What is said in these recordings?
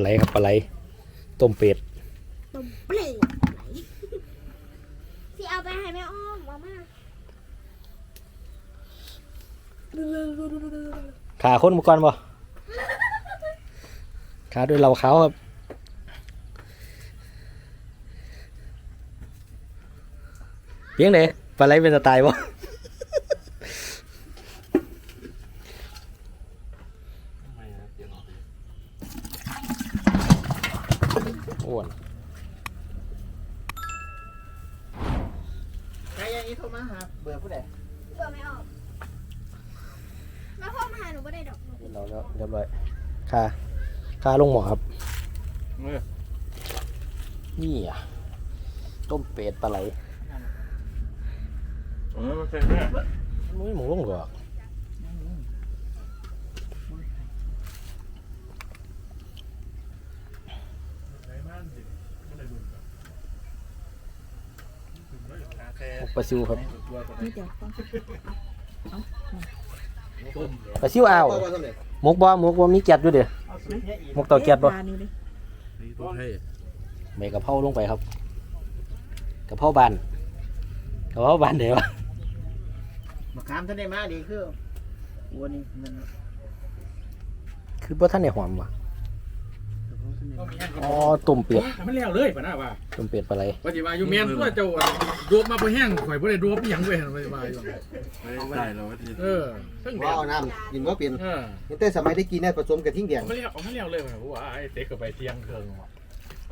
ปลาไหลครับปลาไหลต้มเป็ดต้มเปลดไหนสิเอาไปให้แม่อ้อมมามาขาคนมาก่อนบ่ขาด้วยเราเขาวครับเพียงเดปลาไหลเป็นสไตล์บ่ อ้วนใครอย่างนี้โทรมาหาเบอร์ผู้ใดเบื่อไม่ออกแม่พ่อมาหาหนูไม่ได้ดอกเราแล้วเรียบร้อยคาคาลงหมอครับ เออนี่อะ ต้มเป็ดปลาไหลเออมันเป็นเนี่ยไม่หมูลงหรอก หมก ปลาซิวครับปลาซิวอ้าวพ่อว่าสำเร็จหมกบ่หมกบ่มีแก๊สด้วยเด้อหมกเตาแก๊สบ่ตัวให้ใบกะเพราลงไปครับกะเพราบานกะเพราบานเดี๋ยวะมะขามท่านได้มาดีคือวัวนี่มันคือบ่ท่านได้หอมว่ะ อ๋อต้มเป็ดมันแล้วเลยป่ะนะว่าต้มเป็ดปลาไหลว่าสิว่าอยู่แม่นตัวเจ้าดวบมาบ่แห้งข่อยบ่ได้ดวบอีหยังเว้ยว่าสิว่าอยู่ไม่ได้แล้วทีเออเพิ่งว่าเอาน้ำกินว่าเป็นเออนี่แต่สมัยได้กินเนี่ยผสมกับทิ้งแดงเอาไม่แล้วเอาไม่แล้วเลยว่าว่าไอ้เต็กก็ไปเที่ยงเครื่องว่ะ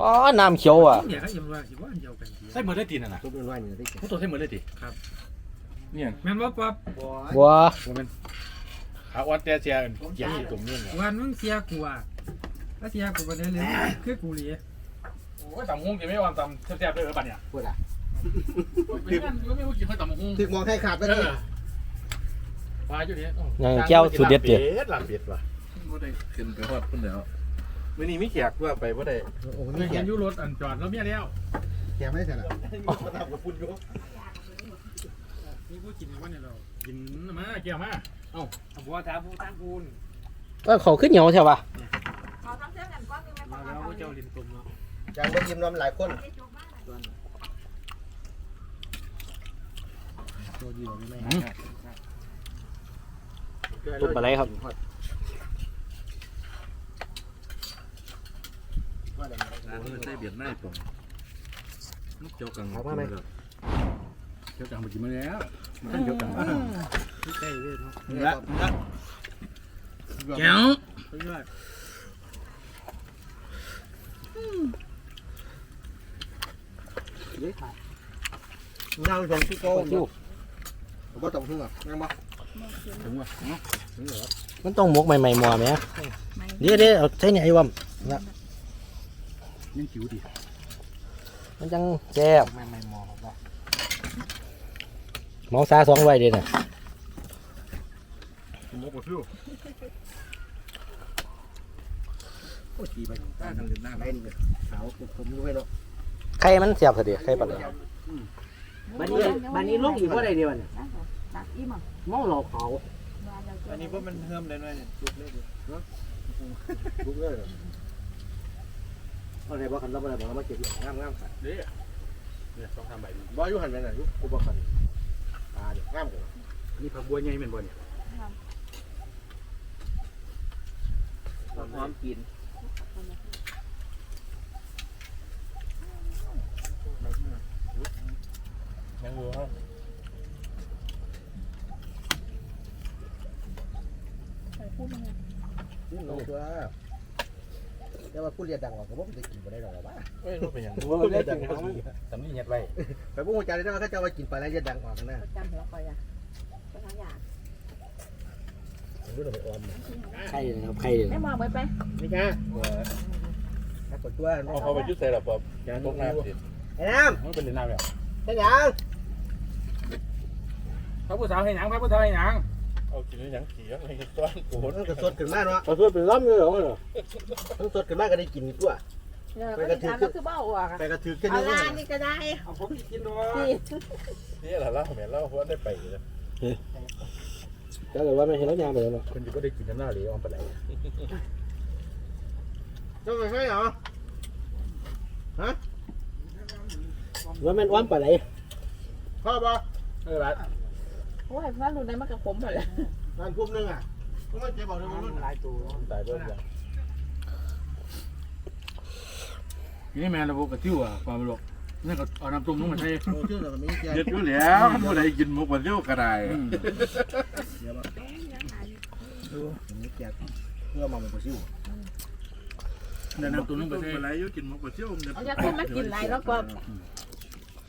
อ๋อ น้ำเขียวอะเนี่ยยังว่าอยู่ว่าเดียวกันใส่หมดได้ตีน่ะนะทุกคนว่านี่ได้กินผู้ตัวใส่หมดได้ตีครับ เนี่ยแม่นบ่ปั๊บบัวบ่แม่นขาวัดแต่เสียเกียงอยู่ตรงนี้เนี่ยวันมึงเสียกูอะ ถ้าเสียกูก็ได้เลยคือกูเลยโอ้ยตำฮงจะไม่วางตำแซ่บๆเลยบัดเนี่ยพูดอะเป็นงั้นก็ไม่รู้กินค่อยตำฮงถึกมองให้ขาดไปเอเลยอมาอยู่นี่ยังแก้วสุดเด็ดเดียวหลับเบ็ดว่ะบ่ได้ขึ้นไปฮอดเพิ่นแล้วมื้อนี้มีแขกว่าไปบ่ได้โอ้โหเห็นี่แกนอยู่รถอันจอดแล้วเมียแล้วแกไม่ได้ใช่หรอมาทำกับคุณอยู่นี่พูดกินวันนี้เรากินมาเกี่ยวมาเอ้าบัวถามผู้ตั้งคุณก็เขาขึ้นเหนียวใช่ป่ะ ม่พ่อมามาแล้วเอาเจ้าลินตุ่มเนาะจางก็ยิ้มน้ำหลายคนต้มปลาไหลครับร้านนี้ใส่เบียดหน้าผมลูกเจ้ากังเกี่ยวจังไปกินมาแล้วมันเกี่ยวจังใช่เลยเนาะละละแก้ว น้ำสองที่โก้ปลาซิวผมก็ต้องพึ่งอะงั้นบ่ถึงว่ะมันต้องหมกใหม่ๆมัวไหมเดี๋ยวเดี๋ยวเอาใส่เนี่ยไอ้วอมยังผิวดีมันจังแซ่บไม่ไม่มองว่าเมาซาสองไว้เด้น่ะหมกกับผิว โอ้ตีไปหน้าทางเดินหน้าไหนนี่ขาวผมรู้ไว้เนาะไข่มันแซ่บซะเดียวไข่ปลาไหลบันนี้บันนี้ลงอีกว่าใดเดียวเนี่ยมองหลอกเขาอันนี้ว่ามันเพิ่มได้หน่ยลุกเลยลุกเลยอะไรบ้างคันรับอะไรบ้างมาเก็บงามงามเด้เนี่ยต้องทำใบดีบ่อยู่หันไปไหนยุกูบอกคันตาเด็กงามเลยนี่ผักบัวใหญ่เป็นบัวเนี่ยพร้อมกิน ยังอยู่ฮะนี่ลงตัวแต่ว่าผู้เรียนดังกว่าก็บ่ได้กินบ่ได้หรอกว่าเอ้ยรู้เป็นหยังผู้เรียนดังกว่าตำนี่เห็ดไว้ไปพวกหัวใจได้ว่าเขาจะว่ากินไปแล้วจะดังกว่ากันนะจำหัวคอยอะก็ทั้งอย่าง รู้แต่ไปออมไข่เลยครับไข่เลยไม่มองไปไปนี่จ้าถ้ากดตัวเอาเขาไปจุดใส่ละปอบตกน้ำสิไอ้น้มันเป็นน้ำแบบำใช่ยังพระผู้สาวให้หยังพระผู้สาวให้หยังเอากินหยังขี้ยังไงต้อนโกรธมันก็สดขึ้นมาเนาะปลาซิวเป็นล้ำเลยเหรอมันสดขึ้นมาก็ได้กินตัวไปกระถือก็คือเบ้าอะไปกระถือแค่เอานี้ลานนี่ก็ได้เอาผมกินด้วยที่นี่แหละเล่าแม่เล่าเพราะได้ไปแล้ว ถ้าเกิดว่าไม่เห็นแล้วยางไปแล้วเนาะคนอยู่ก็ได้กินน้ำหน้าเหลวเอาไปไหนตจะไปให้เหรอว่าแม่นอ้อมปลาไหลพ่อปะเออบัดโอ้ยพระรุ่นนั้นมันกับผมหมดเลยงานกลุ่มนึงอะต้องมาเจ็บบอกเลยว่ารุ่นหลายตัวตายเบิ่งนี่แม่ระบบกระติ้วอะปลาไปหรอก นี่ก็เอาน้ำต้มลงมาใช้โอ้ชื่อแต่ก็มีแกเย็ดอยู่แล้วผู้ใดกินหมูกมันเที่ยวกระไดมีแกเพื่อมาเป็นผู้ชิวเดี๋ยวน้ำต้มลงไปต้มใช้กระไรอยู่กินหมูกมันเที่ยวเอาจะคนมากินหลายแล้วก็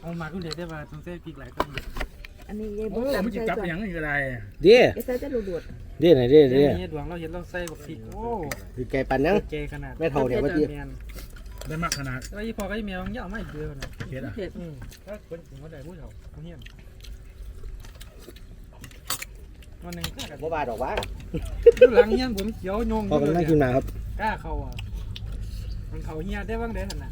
เอามาคุณเด็กได้มาต้องใส่พริกหลายต้นอันนี้ยายโอ้บุ๊กมันจำจะใจกลับก่อนไปยังนี่ก็ได้เด้ไอ้ใส่จะดูดเด้ไหนเด้เดี๋เด้ยวนี้ดวงเราเห็นเราใส่บักพริกโอ้คือไก่ปันยังเจขนาดแม่เฒ่าเนี่ยเมื่อกี้แมน ได้มากขนาดแล้วยี่พอก็ยี่แมวยังเอาไม่เดือนะเฮ็ดอะเผ็ดอืมก็คนถึงว่าได้ผู้เฒ่าผู้เฮียนวันหนึ่งก็บ่บาดอกว่าดูหลังเฮียนผมเขียวยงพอกันนั่งกินมาครับ กล้าเขาอะมันเขาเฮียได้บ้างเด้ขนาด